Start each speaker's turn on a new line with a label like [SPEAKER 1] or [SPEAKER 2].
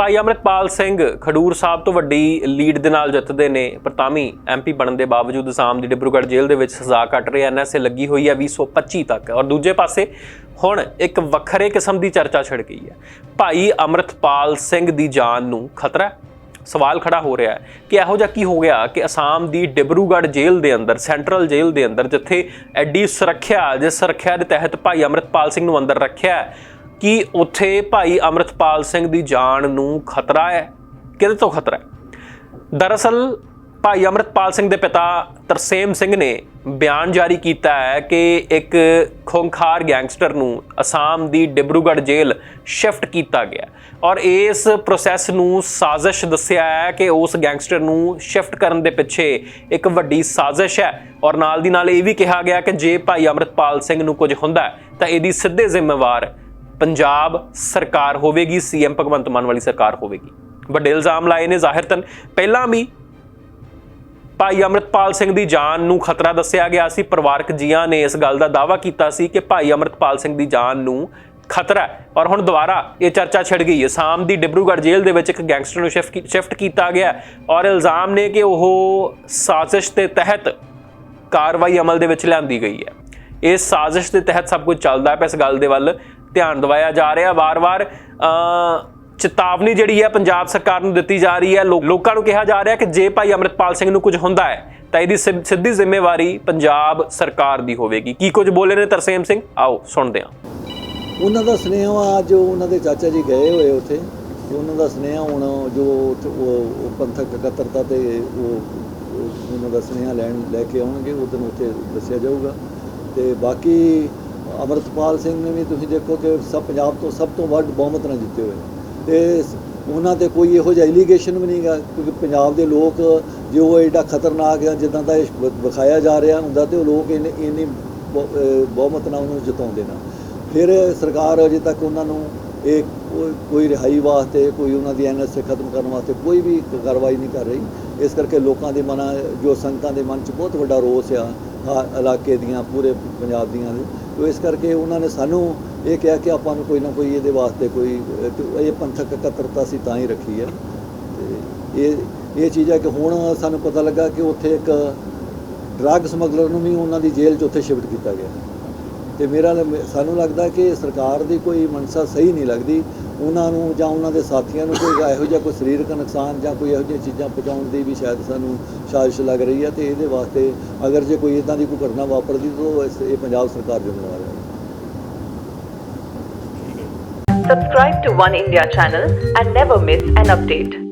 [SPEAKER 1] ਭਾਈ ਅਮਰਿਤਪਾਲ ਸਿੰਘ ਖਡੂਰ ਸਾਹਿਬ ਤੋਂ ਵੱਡੀ ਲੀਡ ਦੇ ਨਾਲ ਜਿੱਤਦੇ ਨੇ, ਪਰ ਤਾਂ ਵੀ ਐਮਪੀ ਬਣਨ ਦੇ ਬਾਵਜੂਦ ਅਸਾਮ ਦੀ ਡਿਬਰੂਗੜ੍ਹ ਜੇਲ੍ਹ ਦੇ ਵਿੱਚ ਸਜ਼ਾ ਕੱਟ ਰਹੇ ਐਨਐਸਏ ਲੱਗੀ ਹੋਈ ਹੈ 2025 ਤੱਕ। ਔਰ ਦੂਜੇ ਪਾਸੇ ਹੁਣ ਇੱਕ ਵੱਖਰੇ ਕਿਸਮ ਦੀ ਚਰਚਾ ਛਿੜ ਗਈ ਹੈ ਭਾਈ ਅਮਰਿਤਪਾਲ ਸਿੰਘ ਦੀ ਜਾਨ ਨੂੰ ਖਤਰਾ ਸਵਾਲ ਖੜਾ ਹੋ ਰਿਹਾ ਹੈ ਕਿ ਇਹੋ ਜਿਹਾ ਕੀ ਹੋ ਗਿਆ ਕਿ ਅਸਾਮ ਦੀ ਡਿਬਰੂਗੜ੍ਹ ਜੇਲ੍ਹ ਦੇ ਅੰਦਰ, ਸੈਂਟਰਲ ਜੇਲ੍ਹ ਦੇ ਅੰਦਰ, ਜਿੱਥੇ ਐਡੀ ਸੁਰੱਖਿਆ, ਜਿਸ ਸੁਰੱਖਿਆ ਦੇ ਤਹਿਤ ਭਾਈ ਅਮਰਿਤਪਾਲ ਸਿੰਘ ਨੂੰ ਅੰਦਰ ਰੱਖਿਆ ਕਿ ਉੱਥੇ ਭਾਈ ਅਮਰਿਤਪਾਲ ਸਿੰਘ ਦੀ ਜਾਨ ਨੂੰ ਖਤਰਾ ਹੈ? ਕਿਹਦੇ ਤੋਂ ਖਤਰਾ ਹੈ? ਦਰਅਸਲ, ਭਾਈ ਅਮਰਿਤਪਾਲ ਸਿੰਘ ਦੇ ਪਿਤਾ ਤਰਸੇਮ ਸਿੰਘ ਨੇ ਬਿਆਨ ਜਾਰੀ ਕੀਤਾ ਹੈ ਕਿ ਇੱਕ ਖੋਖਾਰ ਗੈਂਗਸਟਰ ਨੂੰ ਅਸਾਮ ਦੀ ਡਿਬਰੂਗੜ੍ਹ ਜੇਲ੍ਹ ਸ਼ਿਫਟ ਕੀਤਾ ਗਿਆ ਔਰ ਇਸ ਪ੍ਰੋਸੈਸ ਨੂੰ ਸਾਜ਼ਿਸ਼ ਦੱਸਿਆ ਹੈ ਕਿ ਉਸ ਗੈਂਗਸਟਰ ਨੂੰ ਸ਼ਿਫਟ ਕਰਨ ਦੇ ਪਿੱਛੇ ਇੱਕ ਵੱਡੀ ਸਾਜ਼ਿਸ਼ ਹੈ ਔਰ ਨਾਲ ਦੀ ਨਾਲ ਇਹ ਵੀ ਕਿਹਾ ਗਿਆ ਕਿ ਜੇ ਭਾਈ ਅਮਰਿਤਪਾਲ ਸਿੰਘ ਨੂੰ ਕੁਝ ਹੁੰਦਾ ਤਾਂ ਇਹਦੀ ਸਿੱਧੇ ਜ਼ਿੰਮੇਵਾਰ ਪੰਜਾਬ ਸਰਕਾਰ ਹੋਵੇਗੀ ਸੀਐਮ ਭਗਵੰਤ ਮਾਨ ਵਾਲੀ ਸਰਕਾਰ ਹੋਵੇਗੀ। ਵੱਡੇ ਇਲਜ਼ਾਮ ਲਾਏ ਨੇ ਜ਼ਾਹਿਰਤਨ ਪਹਿਲਾਂ ਵੀ ਭਾਈ ਅਮਰਿਤਪਾਲ ਸਿੰਘ ਦੀ ਜਾਨ ਨੂੰ ਖਤਰਾ ਦੱਸਿਆ ਗਿਆ ਸੀ। ਪਰਿਵਾਰਕ ਜੀਆਂ ਨੇ ਇਸ ਗੱਲ ਦਾ ਦਾਅਵਾ ਕੀਤਾ ਸੀ ਕਿ ਭਾਈ ਅਮਰਿਤਪਾਲ ਸਿੰਘ ਦੀ ਜਾਨ ਨੂੰ ਖਤਰਾ ਹੈ। ਔਰ ਹੁਣ ਦੁਬਾਰਾ ਇਹ ਚਰਚਾ ਛਿੜ ਗਈ ਹੈ। ਸਾਮ ਦੀ ਡਿਬਰੂਗੜ੍ਹ ਜੇਲ੍ਹ ਦੇ ਵਿੱਚ ਇੱਕ ਗੈਂਗਸਟਰ ਨੂੰ ਸ਼ਿਫਟ ਸ਼ਿਫਟ ਕੀਤਾ ਗਿਆ ਔਰ ਇਲਜ਼ਾਮ ਨੇ ਕਿ ਉਹ ਸਾਜ਼ਿਸ਼ ਦੇ ਤਹਿਤ ਕਾਰਵਾਈ ਅਮਲ ਦੇ ਵਿੱਚ ਲਿਆਂਦੀ ਗਈ ਹੈ। ਇਸ ਸਾਜ਼ਿਸ਼ ਦੇ ਤਹਿਤ ਸਭ ਕੁਝ ਚੱਲਦਾ ਹੈ। ਇਸ ਗੱਲ ਦੇ ਵੱਲ ਧਿਆਨ ਦਿਵਾਇਆ ਜਾ ਰਿਹਾ। ਵਾਰ-ਵਾਰ ਚੇਤਾਵਨੀ ਜਿਹੜੀ ਹੈ ਪੰਜਾਬ ਸਰਕਾਰ ਨੂੰ ਦਿੱਤੀ ਜਾ ਰਹੀ ਹੈ। ਲੋ- ਲੋਕਾਂ ਨੂੰ ਕਿਹਾ ਜਾ ਰਿਹਾ ਕਿ ਜੇ ਭਾਈ ਅਮਰਿਤਪਾਲ ਸਿੰਘ ਨੂੰ ਕੁਝ ਹੁੰਦਾ ਹੈ, ਤਾਂ ਇਹਦੀ ਸਿ- ਸਿੱਧੀ ਜ਼ਿੰਮੇਵਾਰੀ ਪੰਜਾਬ ਸਰਕਾਰ ਦੀ ਹੋਵੇਗੀ। ਕੀ ਕੁਝ ਬੋਲੇ ਨੇ ਤਰਸੇਮ ਸਿੰਘ? ਆਓ, ਸੁਣਦੇ ਹਾਂ।
[SPEAKER 2] ਉਹਨਾਂ ਦਾ ਸੁਨੇਹਾ ਵਾ ਅੱਜ ਉਹਨਾਂ ਦੇ ਚਾਚਾ ਜੀ ਗਏ ਹੋਏ ਉੱਥੇ। ਤੇ ਉਹਨਾਂ ਦਾ ਸੁਨੇਹਾ ਹੁਣ ਜੋ ਉਹ ਪੰਥਕ ਇਕੱਤਰਤਾ ਤੇ ਉਹ ਉਹਨਾਂ ਦਾ ਸੁਨੇਹਾ ਲੈਣ, ਲੈ ਕੇ ਆਉਣਗੇ ਉਦੋਂ ਉੱਥੇ ਦੱਸਿਆ ਜਾਊਗਾ। ਤੇ ਬਾਕੀ ਅਮਰਤਪਾਲ ਸਿੰਘ ਨੇ ਵੀ ਤੁਸੀਂ ਦੇਖੋ ਕਿ ਸਭ ਪੰਜਾਬ ਤੋਂ ਸਭ ਤੋਂ ਵੱਧ ਬਹੁਮਤ ਨਾਲ ਜਿੱਤੇ ਹੋਏ ਨੇ। ਤੇ ਉਹਨਾਂ ਤੇ ਕੋਈ ਇਹੋ ਜਿਹਾ ਐਲੀਗੇਸ਼ਨ ਵੀ ਨਹੀਂਗਾ, ਕਿਉਂਕਿ ਪੰਜਾਬ ਦੇ ਲੋਕ ਜੇ ਉਹ ਐਡਾ ਖਤਰਨਾਕ ਆ ਜਿੱਦਾਂ ਦਾ ਇਹ ਵਿਖਾਇਆ ਜਾ ਰਿਹਾ ਹੁੰਦਾ ਤੇ ਉਹ ਲੋਕ ਇੰਨੇ, ਇੰਨੀ ਬਹੁ- ਬਹੁਮਤ ਨਾਲ ਉਹਨੂੰ ਜਿਤਾਉਂਦੇ ਨਾ। ਫਿਰ ਸਰਕਾਰ ਅਜੇ ਤੱਕ ਉਹਨਾਂ ਨੂੰ ਇਹ ਕੋਈ- ਰਿਹਾਈ ਵਾਸਤੇ, ਕੋਈ ਉਹਨਾਂ ਦੀ ਐਨਐਸਏ ਖਤਮ ਕਰਨ ਵਾਸਤੇ ਕੋਈ ਵੀ ਕਾਰਵਾਈ ਨਹੀਂ ਕਰ ਰਹੀ। ਇਸ ਕਰਕੇ ਲੋਕਾਂ ਦੇ ਮਨਾਂ, ਜੋ ਸੰਗਤਾਂ ਦੇ ਮਨ 'ਚ ਬਹੁਤ ਵੱਡਾ ਰੋਸ ਆ ਇਲਾਕੇ ਦੀਆਂ, ਪੂਰੇ ਪੰਜਾਬ ਦੀਆਂ ਦੇ ਤੋ ਇਸ ਕਰਕੇ ਉਹਨਾਂ ਨੇ ਸਾਨੂੰ ਇਹ ਕਿਹਾ ਕਿ ਆਪਾਂ ਨੂੰ ਕੋਈ ਨਾ ਕੋਈ ਇਹਦੇ ਵਾਸਤੇ ਕੋਈ, ਇਹ ਪੰਥਕ ਇਕੱਤਰਤਾ ਸੀ ਤਾਂ ਹੀ ਰੱਖੀ ਹੈ। ਤੇ ਇਹ ਇਹ ਚੀਜ਼ ਹੈ ਕਿ ਹੁਣ ਸਾਨੂੰ ਪਤਾ ਲੱਗਾ ਕਿ ਉੱਥੇ ਇੱਕ ਡਰੱਗ ਸਮਗਲਰ ਨੂੰ ਵੀ ਉਹਨਾਂ ਦੀ ਜੇਲ੍ਹ 'ਚ ਉੱਥੇ ਸ਼ਿਫਟ ਕੀਤਾ ਗਿਆ। ਤੇ ਮੇਰਾ ਸਾਨੂੰ ਲੱਗਦਾ ਕਿ ਸਰਕਾਰ ਦੀ ਕੋਈ ਮਨਸਾ ਸਹੀ ਨਹੀਂ ਲੱਗਦੀ ਉਹਨਾਂ ਨੂੰ ਜਾਂ ਉਹਨਾਂ ਦੇ ਸਾਥੀਆਂ ਨੂੰ ਕੋਈ ਇਹੋ ਜਿਹਾ ਕੋਈ ਸਰੀਰਕ ਨੁਕਸਾਨ ਜਾਂ ਕੋਈ ਇਹੋ ਜਿਹੀਆਂ ਚੀਜ਼ਾਂ ਪਹੁੰਚਾਉਣ ਦੀ ਵੀ ਸ਼ਾਇਦ ਸਾਨੂੰ ਸਾਜ਼ਿਸ਼ ਲੱਗ ਰਹੀ ਹੈ ਤੇ ਇਹਦੇ ਵਾਸਤੇ ਅਗਰ ਜੇ ਕੋਈ ਇਦਾਂ ਦੀ ਕੋਈ ਘਟਨਾ ਵਾਪਰਦੀ ਤਾਂ ਉਹ ਇਹ ਪੰਜਾਬ ਸਰਕਾਰ ਜ਼ਿੰਮੇਵਾਰ ਹੈ
[SPEAKER 3] Subscribe to One India channel and never miss an update.